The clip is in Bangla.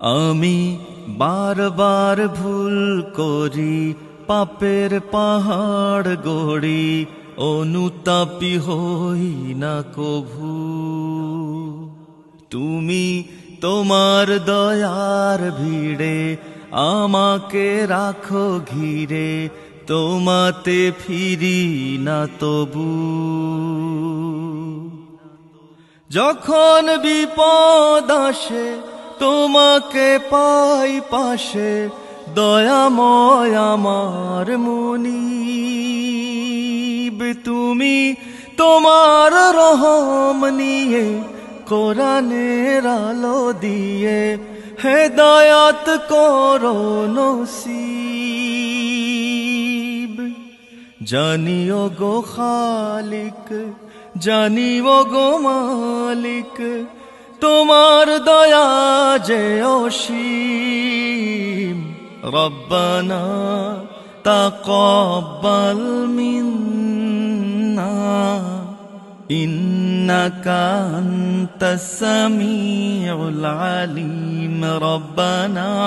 আমি বারবার ভুল করি, পাপের পাহাড় গড়ি, অনুতাপি হই না কভু। তুমি তোমার দয়ার ভিড়ে আমাকে রাখো ঘিরে, তোমাতে ফিরি না তবু। যখন বিপদ আসে তোমাকে পাই পাশে দয়াময় আমার মুনিব। তুমি তোমার রহম নিয়ে কোরআনের আলো দিয়ে হেদায়াত করো নসিব। জানিও গো খালিক, জানিও গো মালিক তোমার দয়া যে অসীম। রব্বানা তাকব্বাল মিন্না। ইন্নাকা আনতাস সামিউল আলিম। রব্বানা